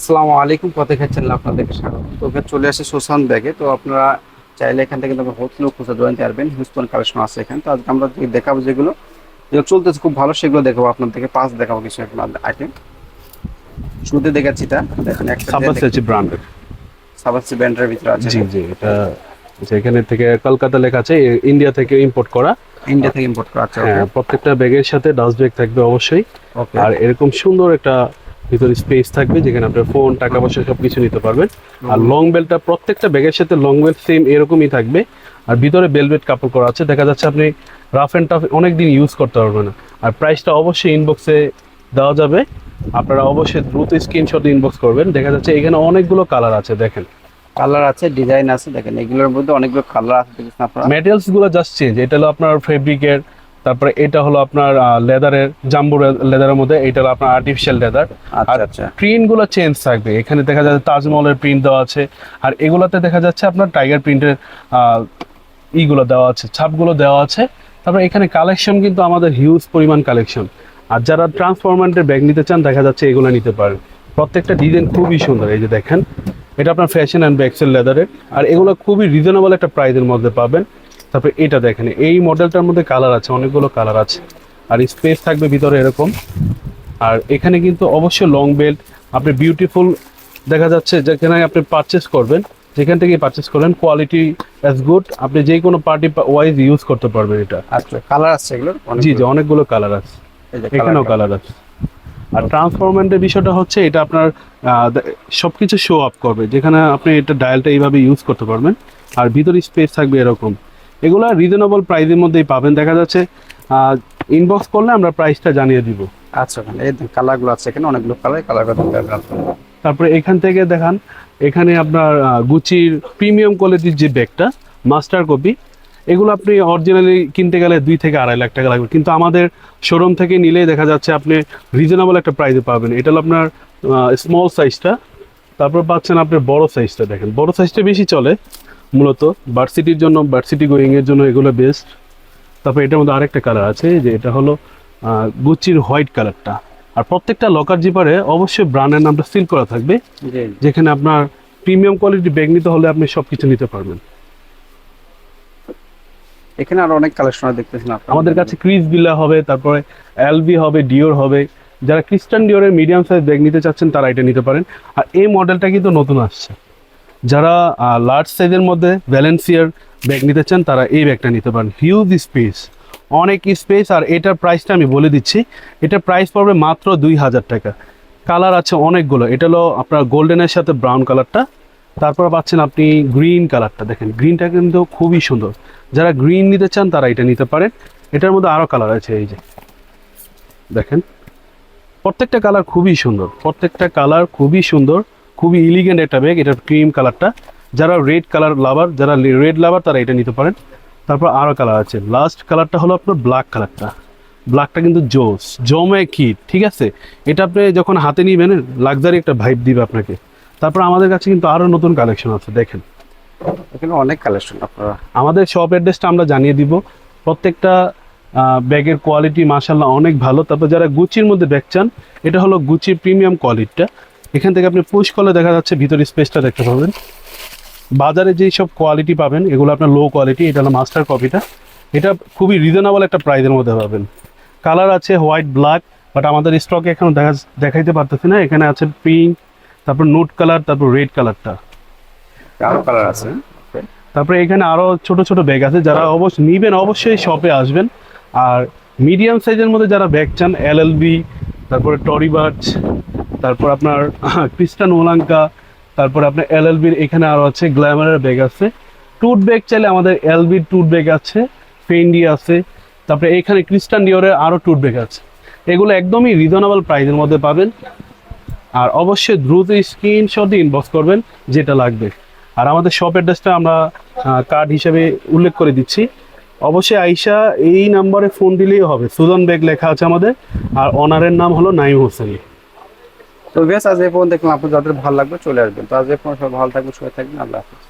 আসসালামু আলাইকুম পথে খাচ্ছেন আপনাদেরকে স্বাগত। তো ওকে চলে আসে সুশান্ত ব্যাগে তো আপনারা চাইলে এখান থেকে আপনার হোটেল খুঁজে জয়েন পারবেন হিউস্টন কালেকশন আছে এখানে। তো আজকে আমরা যে দেখাবো যেগুলো যেগুলো চলতেছে খুব ভালো সেগুলো দেখাবো আপনাদেরকে। পাঁচ দেখাবো কিছু আইটেম শুরুতে দেখাচ্ছি এটা। দেখেন একটা ব্র্যান্ডের সাবাসি ব্যান্ডের ভিতরে আছে। জি জি এটা যেখানে থেকে কলকাতা লেখা আছে ইন্ডিয়া থেকে ইম্পোর্ট করা। ইন্ডিয়া থেকে ইম্পোর্ট করা আছে হ্যাঁ প্রত্যেকটা ব্যাগের সাথে ডাস্ট ব্যাগ থাকবে অবশ্যই। আর এরকম সুন্দর একটা ভিতরে স্পেস থাকবে যেখানে আপনার ফোন টাকা পয়সা সব কিছু নিতে পারবেন। আর লং বেলটা প্রত্যেকটা ব্যাগের সাথে লং বেল সেম এরকমই থাকবে। আর ভিতরে বেলভেট কাপড় করা আছে। দেখা যাচ্ছে আপনি রাফ অ্যান্ড টাফ অনেক দিন ইউজ করতে পারবেন না। আর প্রাইসটা অবশ্যই ইনবক্সে দেওয়া যাবে। আপনারা অবশ্যই দ্রুত স্ক্রিনশট ইনবক্স করবেন। দেখা যাচ্ছে এখানে অনেকগুলো কালার আছে দেখেন। কালার আছে ডিজাইন আছে দেখেন এগুলোর মধ্যে অনেকগুলো কালার আছে দেখেছেন আপনারা। ম্যাটেরিয়ালসগুলো জাস্ট চেঞ্জ এটা হলো আপনার ফেব্রিকের তারপরে এটা হলো আপনার লেদারের জাম্বু লেদারের মধ্যে এটা হলো আপনার আর্টিফিশিয়াল লেদার আর প্রিন্টগুলো চেঞ্জ থাকবে। এখানে দেখা যাচ্ছে তাজমহলের প্রিন্ট দেওয়া আছে। আর এগুলাতে দেখা যাচ্ছে আপনার টাইগার প্রিন্টের ইগুলো দেওয়া আছে ছাপগুলো দেওয়া আছে। তারপরে এখানে কালেকশন কিন্তু আমাদের হিউজ পরিমাণ কালেকশন আর যারা ট্রান্সফরমারেন্টের ব্যাগ নিতে চান দেখা যাচ্ছে এগুলো নিতে পারেন। প্রত্যেকটা ডিজাইন খুবই সুন্দর এই যে দেখেন। এটা আপনার ফ্যাশন অ্যান্ড ব্যাগসেল লেদারের আর এগুলো খুবই রিজনেবল একটা প্রাইসের মধ্যে পাবেন। তারপরে এটা দেখেন এই মডেলটার মধ্যে কালার আছে অনেকগুলো কালার আছে। আর স্পেস থাকবে ভিতরে এরকম। আর এখানে কিন্তু অবশ্যই লং বেল্ট আপনি বিউটিফুল দেখা যাচ্ছে যেখানে আপনি পারচেস করবেন যেখান থেকে পারচেস করবেন কোয়ালিটি অ্যাজ গুড আপনি যে কোনো পার্টি ওয়াইজ ইউজ করতে পারবেন এটা। আচ্ছা কালার আছে এগুলোর? জি জি অনেকগুলো। কালার আছে। এখানেও কালার আছে। আর ট্রান্সফরমেন্টের বিষয়টা হচ্ছে এটা আপনার সব কিছু শো আপ করবে। যেখানে আপনি এটা ডায়ালটা এইভাবে ইউজ করতে পারবেন। আর ভিতরে স্পেস থাকবে এরকম। এগুলো রিজনেবল প্রাইসের মধ্যেই পাবেন দেখা যাচ্ছে ইনবক্স করলে আমরা প্রাইসটা জানিয়ে দিব। আচ্ছা এই কালারগুলো আছে এখানে অনেকগুলো কালার কালার কথা তারপরে এখান থেকে দেখান এখানে আপনার গুচির প্রিমিয়াম কোয়ালিটির যে ব্যাগটা মাস্টার কপি এগুলো আপনি অরিজিনালি কিনতে গেলে দুই থেকে আড়াই লাখ টাকা লাগবে। কিন্তু আমাদের শোরুম থেকে নিলেই দেখা যাচ্ছে আপনি রিজনেবল একটা প্রাইসে পাবেন। এটা হলো আপনার স্মল সাইজটা তারপর পাচ্ছেন আপনি বড় সাইজটা দেখেন। বড় সাইজটা বেশি চলে মূলত ভার্সিটির জন্য ভার্সিটি গোয়িং এর জন্য এগুলো বেস্ট তারপর এটার মধ্যে আরেকটা কালার আছে যে এটা হলো গুচির হোয়াইট কালারটা আর প্রত্যেকটা লকার জিপারে অবশ্যই ব্র্যান্ডের নামটা সিল করা থাকবে যেখানে আপনার প্রিমিয়াম কোয়ালিটি ব্যাগ নিতে হলে আপনি সব কিছু নিতে পারবেন। এখানে আরও অনেক কালেকশন দেখতেছেন আপনারা আমাদের কাছে ক্রিস বিল্লা হবে তারপরে এলবি হবে ডিওর হবে। যারা ক্রিস্টান ডিওরের মিডিয়াম সাইজ ব্যাগ নিতে চাচ্ছেন তারা এটা নিতে পারেন। আর এই মডেলটা কিন্তু নতুন আসছে। যারা লার্জ সাইজের মধ্যে ভ্যালেন্সিয়ার ব্যাগ নিতে চান, তারা এই ব্যাগটা নিতে পারেন। হিউজ স্পেস অনেক স্পেস আর এটার প্রাইসটা আমি বলে দিচ্ছি। এটার প্রাইস পড়বে মাত্র দুই হাজার টাকা। কালার আছে অনেকগুলো। এটা হলো আপনার গোল্ডেনের সাথে ব্রাউন কালারটা তারপর পাচ্ছেন আপনি গ্রিন কালারটা দেখেন গ্রিনটা কিন্তু খুবই সুন্দর। যারা গ্রিন নিতে চান, তারা এটা নিতে পারেন। এটার মধ্যে আরও কালার আছে, এই যে। দেখেন, প্রত্যেকটা কালার খুবই সুন্দর। প্রত্যেকটা কালার খুবই সুন্দর। খুবই ইলিগেন্ট একটা ব্যাগ এটার ক্রিম কালারটা যারা রেড কালার লাভার যারা রেড লাভার তারা এটা নিতে পারেন। তারপর আরও কালার আছে। লাস্ট কালারটা হলো আপনার ব্ল্যাক কালারটা ব্ল্যাকটা কিন্তু জোস জমে কি ঠিক আছে? এটা আপনি যখন হাতে নিবেন লাক্সারি একটা ভাইব দিবে আপনাকে। তারপর আমাদের কাছে কিন্তু আরও নতুন কালেকশন আছে দেখেন। এখানে অনেক কালেকশন আপনারা। আমাদের শপ অ্যাড্রেসটা আমরা জানিয়ে দিব। প্রত্যেকটা ব্যাগের কোয়ালিটি মাসাল্লাহ অনেক ভালো। তারপর যারা গুচির মধ্যে ব্যাগ চান এটা হলো গুচির প্রিমিয়াম কোয়ালিটিটা এখান থেকে আপনি পুশ করলে দেখা যাচ্ছে ভিতরে স্পেসটা দেখতে পাবেন। বাজারে যেই সব কোয়ালিটি পাবেন এগুলো আপনার লো কোয়ালিটি এটা হলো মাস্টার কপিটা এটা খুবই রিজনেবল একটা প্রাইসের মধ্যে পাবেন। কালার আছে হোয়াইট ব্ল্যাক বাট আমাদের স্টকে এখন দেখা দেখাইতে পারতেছি না। এখানে আছে পিঙ্ক তারপর নোট কালার তারপর রেড কালারটা আরও কালার আছে। তারপরে এখানে আরও ছোট ছোট ব্যাগ আছে। যারা অবশ্যই নিবেন অবশ্যই শপে আসবেন। আর মিডিয়াম সাইজের মধ্যে যারা ব্যাগ চান এল এল বি তারপরে টরিবার্চ তারপর আপনার ক্রিস্টান ওলাঙ্কা তারপরে আপনার এল এল বির এখানে আরও আছে গ্ল্যামারের ব্যাগ আছে। টুট ব্যাগ চাইলে আমাদের এল বির টুট ব্যাগ আছে ফেন্ডি আছে, তারপরে এখানে ক্রিস্টান ডিওরের আরও টুট ব্যাগ আছে। এগুলো একদমই রিজনেবল প্রাইসের মধ্যে পাবেন। আর অবশ্যই দ্রুত স্ক্রিনশট ইনবক্স করবেন, যেটা লাগবে। আর আমাদের শপ অ্যাড্রেসটা আমরা কার্ড হিসেবে উল্লেখ করে দিচ্ছি। অবশ্যই আইসা এই নাম্বারে ফোন দিলেই হবে। সুজন বেগ লেখা আছে আমাদের, আর অনারের নাম হলো নাইম হোসেন। তো বেশ আজ এই পর্যন্ত দেখলাম। আপনার যাদের ভালো লাগবে চলে আসবেন। তো আজ এই পর্যন্ত সব ভালো থাকবেন সবাই থাকবেন। আল্লাহ হাফিজ।